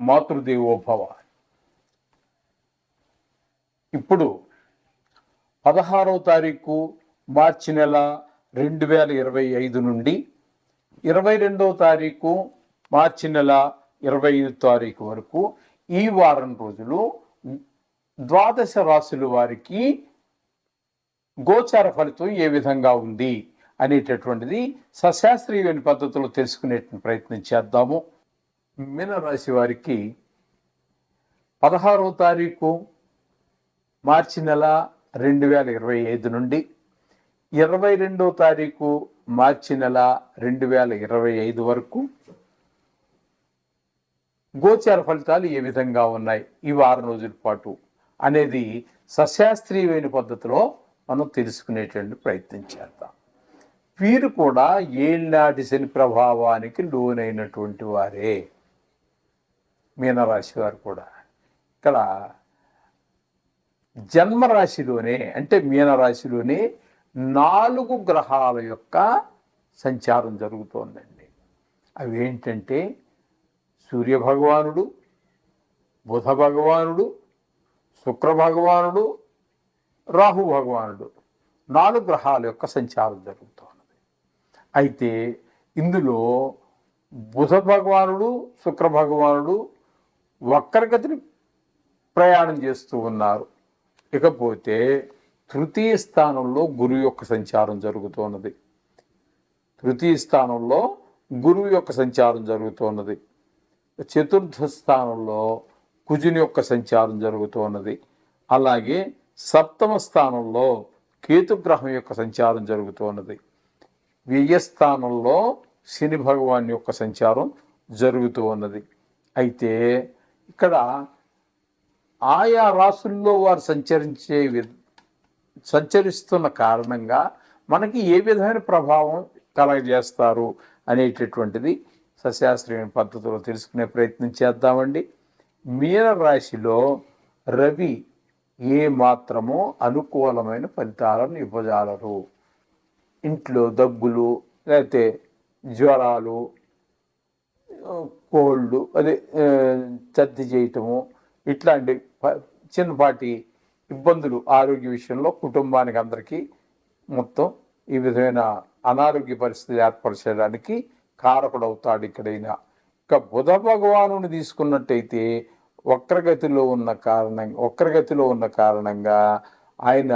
మాతృదేవోభవ. ఇప్పుడు పదహారవ తారీఖు మార్చి నెల రెండు వేల ఇరవై ఐదు నుండి ఇరవై రెండవ తారీఖు మార్చి నెల ఇరవై ఐదు తారీఖు వరకు ఈ వారం రోజులు ద్వాదశ రాశుల వారికి గోచార ఫలితం ఏ విధంగా ఉంది అనేటటువంటిది సశాస్త్రీయమైన పద్ధతిలో తెలుసుకునే ప్రయత్నం చేద్దాము. మీనరాశి వారికి పదహారవ తారీఖు మార్చి నెల రెండు వేల ఇరవై ఐదు నుండి ఇరవై రెండవ తారీఖు మార్చి నెల రెండు వేల ఇరవై ఐదు వరకు గోచార ఫలితాలు ఏ విధంగా ఉన్నాయి? ఈ వారం రోజుల పాటు అనేది సశాస్త్రీయమైన పద్ధతిలో మనం తెలుసుకునేటువంటి ప్రయత్నం చేద్దాం. వీరు కూడా ఏళ్ళనాటి శని ప్రభావానికి లోనైనటువంటి వారే. మీనరాశి వారు కూడా. ఇక్కడ జన్మరాశిలోనే అంటే మీనరాశిలోనే నాలుగు గ్రహాల యొక్క సంచారం జరుగుతోందండి. అవి ఏంటంటే సూర్య భగవానుడు బుధ భగవానుడు శుక్ర భగవానుడు రాహు భగవానుడు నాలుగు గ్రహాల యొక్క సంచారం జరుగుతున్నది అయితే ఇందులో బుధ భగవానుడు శుక్ర భగవానుడు వక్రగతిని ప్రయాణం చేస్తూ ఉన్నారు. ఇకపోతే తృతీయ స్థానంలో గురువు యొక్క సంచారం జరుగుతున్నది తృతీయ స్థానంలో గురువు యొక్క సంచారం జరుగుతున్నది చతుర్థ స్థానంలో కుజుని యొక్క సంచారం జరుగుతున్నది అలాగే సప్తమ స్థానంలో కేతుగ్రహం యొక్క సంచారం జరుగుతున్నది వ్యయస్థానంలో శని భగవాన్ యొక్క సంచారం జరుగుతూ ఉన్నది అయితే ఇక్కడ ఆయా రాసుల్లో వారు సంచరించే వి- సంచరిస్తున్న కారణంగా మనకి ఏ విధమైన ప్రభావం కలగజేస్తారు అనేటటువంటిది సశాస్త్రీయ పద్ధతిలో తెలుసుకునే ప్రయత్నం చేద్దామండి. మీన రాశిలో రవి ఏ మాత్రమో అనుకూలమైన ఫలితాలను ఇవ్వజాలరు. ఇంట్లో దగ్గులు లేకపోతే జ్వరాలు కోళ్ళు అదే చద్ది చేయటము ఇట్లాంటి ప- చిన్నపాటి ఇబ్బందులు ఆరోగ్య విషయంలో కుటుంబానికి అందరికీ మొత్తం ఈ విధమైన అనారోగ్య పరిస్థితులు ఏర్పరచడానికి కారకుడవుతాడు ఇక్కడైనా. ఇక బుధ భగవానుని తీసుకున్నట్టయితే వక్రగతిలో ఉన్న కారణంగా వక్రగతిలో ఉన్న కారణంగా ఆయన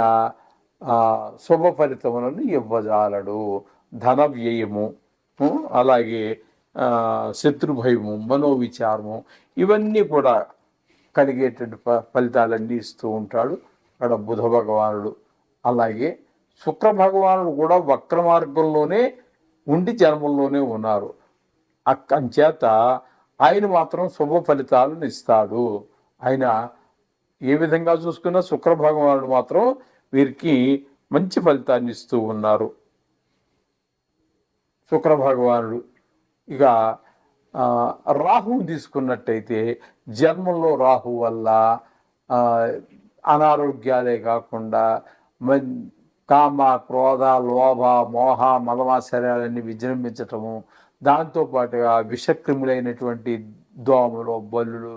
శుభ ఫలితములను ఇవ్వజాలడు. ధన వ్యయము అలాగే శత్రుభయము మనోవిచారము ఇవన్నీ కూడా కలిగేటువంటి ఫ- ఫలితాలన్నీ ఇస్తూ ఉంటాడు. అక్కడ బుధ భగవానుడు. అలాగే శుక్ర భగవానుడు కూడా వక్ర మార్గంలోనే ఉండి జన్మంలోనే ఉన్నారు. అంచేత ఆయన మాత్రం శుభ ఫలితాలను ఇస్తాడు. ఆయన ఏ విధంగా చూసుకున్నా శుక్ర భగవానుడు మాత్రం వీరికి మంచి ఫలితాన్ని ఇస్తూ ఉన్నారు. శుక్ర భగవానుడు ఇక రాహువు తీసుకున్నట్టయితే జన్మంలో రాహు వల్ల అనారోగ్యాలే కాకుండా కామ క్రోధ లోభ మోహ మలమాశ్చర్యాలన్నీ విజృంభించటము దాంతోపాటుగా విషక్రిములైనటువంటి దోమలు బల్లులు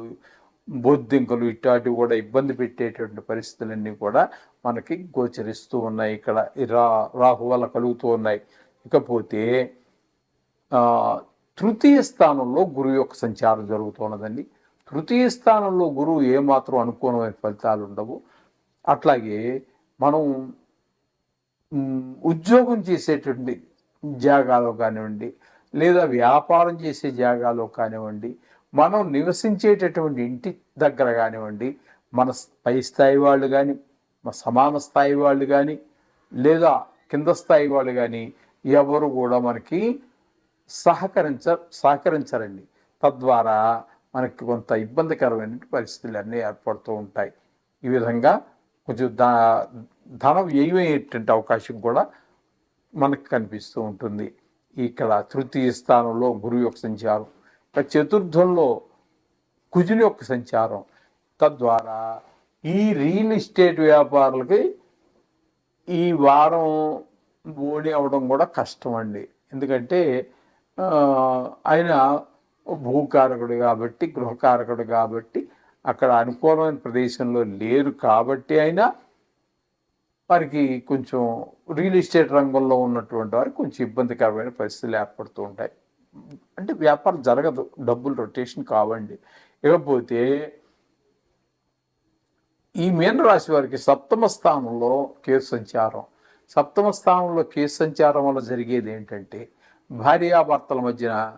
బొద్దింకలు ఇట్లాంటివి కూడా ఇబ్బంది పెట్టేటువంటి పరిస్థితులన్నీ కూడా మనకి గోచరిస్తూ ఉన్నాయి. ఇక్కడ రా రాహు వల్ల కలుగుతూ ఉన్నాయి. ఇకపోతే తృతీయ స్థానంలో గురువు యొక్క సంచారం జరుగుతున్నదండి. తృతీయ స్థానంలో గురువు ఏమాత్రం అనుకూలమైన ఫలితాలు ఉండవు. అట్లాగే మనం ఉద్యోగం చేసేటువంటి జాగాలో కానివ్వండి లేదా వ్యాపారం చేసే జాగాలో కానివ్వండి మనం నివసించేటటువంటి ఇంటి దగ్గర కానివ్వండి మన పై స్థాయి వాళ్ళు కానీ మన సమాన స్థాయి వాళ్ళు కానీ లేదా కింద స్థాయి వాళ్ళు కానీ ఎవరు కూడా మనకి సహకరించ సహకరించరండి. తద్వారా మనకి కొంత ఇబ్బందికరమైన పరిస్థితులు అన్నీ ఏర్పడుతూ ఉంటాయి. ఈ విధంగా కొంచెం దా ధనం వ్యయమయ్యేటువంటి అవకాశం కూడా మనకు కనిపిస్తూ ఉంటుంది. ఇక్కడ తృతీయ స్థానంలో గురువు యొక్క సంచారం ఇక చతుర్థంలో కుజుని యొక్క సంచారం. తద్వారా ఈ రియల్ ఎస్టేట్ వ్యాపారులకి ఈ వారం ఓడి అవడం కూడా కష్టం అండి ఎందుకంటే ఆయన భూకారకుడు కాబట్టి గృహకారకుడు కాబట్టి అక్కడ అనుకూలమైన ప్రదేశంలో లేరు కాబట్టి అయినా వారికి కొంచెం రియల్ ఎస్టేట్ రంగంలో ఉన్నటువంటి వారికి కొంచెం ఇబ్బందికరమైన పరిస్థితులు ఏర్పడుతూ ఉంటాయి. అంటే వ్యాపారం జరగదు. డబ్బులు రొటేషన్ కావండి. ఇకపోతే ఈ మీన రాశి వారికి సప్తమ స్థానంలో కేసు సంచారం. సప్తమ స్థానంలో కేసు సంచారం వల్ల జరిగేది ఏంటంటే భార్యాభర్తల మధ్యన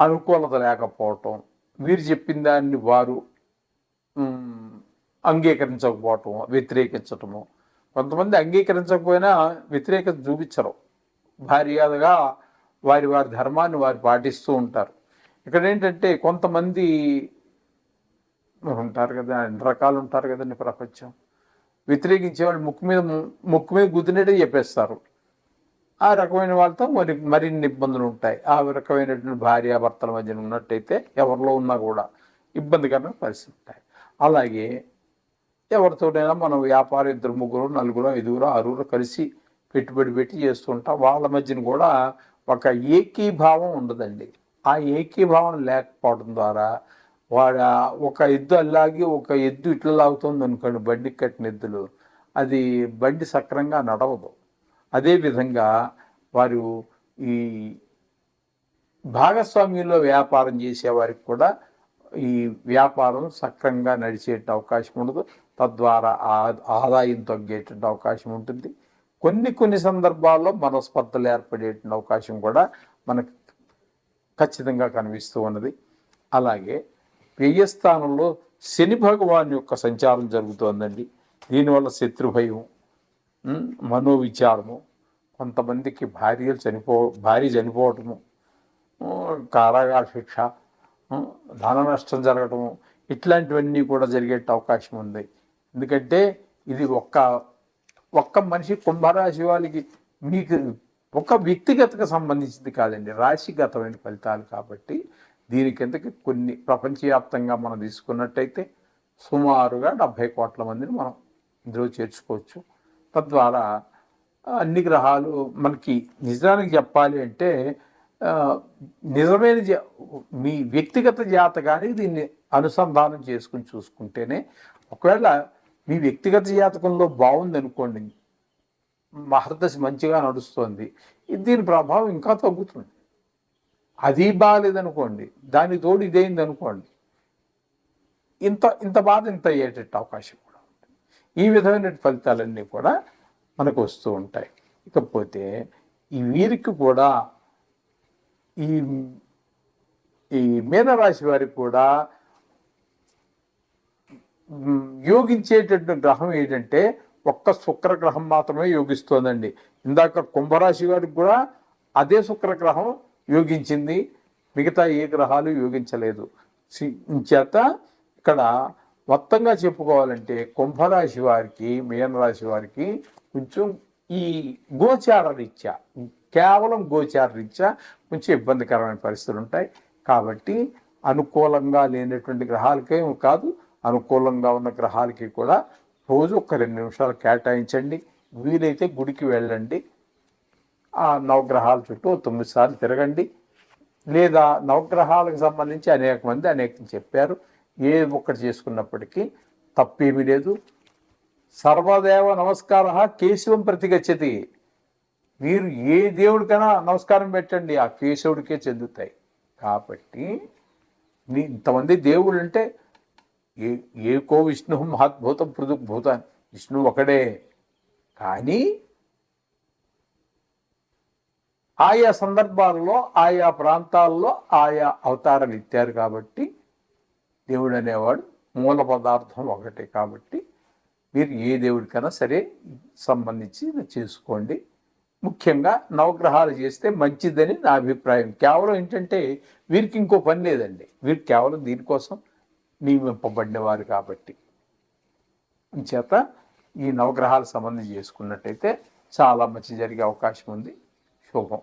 అనుకూలత లేకపోవటం వీరు చెప్పిన దాన్ని వారు అంగీకరించకపోవటం వ్యతిరేకించటము. కొంతమంది అంగీకరించకపోయినా వ్యతిరేకత చూపించరు. భార్యగా వారి వారి ధర్మాన్ని వారు పాటిస్తూ ఉంటారు. ఇక్కడ ఏంటంటే కొంతమంది ఉంటారు కదా అన్ని రకాలు ఉంటారు కదండి ప్రపంచం. వ్యతిరేకించే వాళ్ళు ముక్కు మీద ముక్కు మీద గుద్దినట్టే చెప్పేస్తారు. ఆ రకమైన వాళ్ళతో మరి మరిన్ని ఇబ్బందులు ఉంటాయి. ఆ రకమైనటువంటి భార్యాభర్తల మధ్యన ఉన్నట్టయితే ఎవరిలో ఉన్నా కూడా ఇబ్బందికరమైన పరిస్థితి ఉంటాయి. అలాగే ఎవరితోనైనా మనం వ్యాపారం ఇద్దరు ముగ్గురు నలుగురు ఐదుగురు ఆరుగురు కలిసి పెట్టుబడి పెట్టి చేస్తుంటాం వాళ్ళ మధ్యన కూడా ఒక ఏకీభావం ఉండదండి. ఆ ఏకీభావం లేకపోవడం ద్వారా వాడు ఒక ఎద్దు అల్లాగి ఒక ఎద్దు ఇట్లా లాగుతుంది అనుకోండి బండికి కట్టిన ఎద్దులు అది బండి సక్రంగా నడవదు. అదేవిధంగా వారు ఈ భాగస్వామ్యంలో వ్యాపారం చేసేవారికి కూడా ఈ వ్యాపారం సక్రంగా నడిచే అవకాశం ఉండదు. తద్వారా ఆ- ఆదాయం తగ్గేటువంటి అవకాశం ఉంటుంది. కొన్ని కొన్ని సందర్భాల్లో మనస్పర్ధలు ఏర్పడేటువంటి అవకాశం కూడా మనకు ఖచ్చితంగా కనిపిస్తూ ఉన్నది. అలాగే వ్యయస్థానంలో శని భగవాన్ యొక్క సంచారం జరుగుతోందండి. దీనివల్ల శత్రుభయం మనోవిచారము. కొంతమందికి భార్యలు చనిపో భార్య చనిపోవటము. కారాగార శిక్ష. ధన నష్టం జరగటము. ఇట్లాంటివన్నీ కూడా జరిగే అవకాశం ఉంది. ఎందుకంటే ఇది ఒక్క ఒక్క మనిషి కుంభరాశి వాళ్ళకి మీకు ఒక వ్యక్తిగతకు సంబంధించింది కాదండి. రాశిగతమైన ఫలితాలు కాబట్టి దీని కిందకి కొన్ని ప్రపంచవ్యాప్తంగా మనం తీసుకున్నట్టయితే సుమారుగా డెబ్భై కోట్ల మందిని మనం ఇందులో చేర్చుకోవచ్చు. తద్వారా అన్ని గ్రహాలు మనకి నిజానికి చెప్పాలి అంటే నిజమైన మీ వ్యక్తిగత జాతకానికి దీన్ని అనుసంధానం చేసుకుని చూసుకుంటేనే ఒకవేళ మీ వ్యక్తిగత జాతకంలో బాగుంది అనుకోండి మహర్దశ మంచిగా నడుస్తుంది దీని ప్రభావం ఇంకా తగ్గుతుంది. అది బాగాలేదనుకోండి దానితోడు ఇదేంది అనుకోండి ఇంత ఇంత బాధ ఇంత అయ్యేటట్టు అవకాశం ఈ విధమైన ఫలితాలన్నీ కూడా మనకు వస్తూ ఉంటాయి. ఇకపోతే ఈ వీరికి కూడా ఈ ఈ మీనరాశి వారికి కూడా యోగించేటటువంటి గ్రహం ఏంటంటే ఒక్క శుక్ర గ్రహం మాత్రమే యోగిస్తోందండి. ఇందాక కుంభరాశి వారికి కూడా అదే శుక్ర గ్రహం యోగించింది. మిగతా ఏ గ్రహాలు యోగించలేదు. చేత ఇక్కడ మొత్తంగా చెప్పుకోవాలంటే కుంభరాశి వారికి మీనరాశి వారికి కొంచెం ఈ గోచార రీత్యా కేవలం గోచార రీత్యా కొంచెం ఇబ్బందికరమైన పరిస్థితులు ఉంటాయి. కాబట్టి అనుకూలంగా లేనటువంటి గ్రహాలకే కాదు. అనుకూలంగా ఉన్న గ్రహాలకి కూడా రోజు ఒక రెండు నిమిషాలు కేటాయించండి. వీలైతే గుడికి వెళ్ళండి. ఆ నవగ్రహాల చుట్టూ తొమ్మిది సార్లు తిరగండి. లేదా నవగ్రహాలకు సంబంధించి అనేక మంది అనేకం చెప్పారు. ఏ ఒక్కటి చేసుకున్నప్పటికీ తప్పేమీ లేదు. సర్వదేవ నమస్కార కేశవం ప్రతిగచ్చతి. మీరు ఏ దేవుడికైనా నమస్కారం పెట్టండి ఆ కేశవుడికే చెందుతాయి. కాబట్టి నీ ఇంతమంది దేవుడు అంటే ఏ ఏకో విష్ణు మహద్భూతం పృథుక్ భూతాన్ విష్ణు ఒకడే. కానీ ఆయా సందర్భాల్లో ఆయా ప్రాంతాల్లో ఆయా అవతారాలు ఇచ్చారు కాబట్టి దేవుడు అనేవాడు మూల పదార్థం ఒకటే కాబట్టి మీరు ఏ దేవుడికైనా సరే సంబంధించి చేసుకోండి. ముఖ్యంగా నవగ్రహాలు చేస్తే మంచిదని నా అభిప్రాయం. కేవలం ఏంటంటే వీరికి ఇంకో పని లేదండి. వీరు కేవలం దీనికోసం నియమింపబడినవారు కాబట్టి. చేత ఈ నవగ్రహాలకు సంబంధించి చేసుకున్నట్టయితే చాలా మంచి జరిగే అవకాశం ఉంది. శుభం.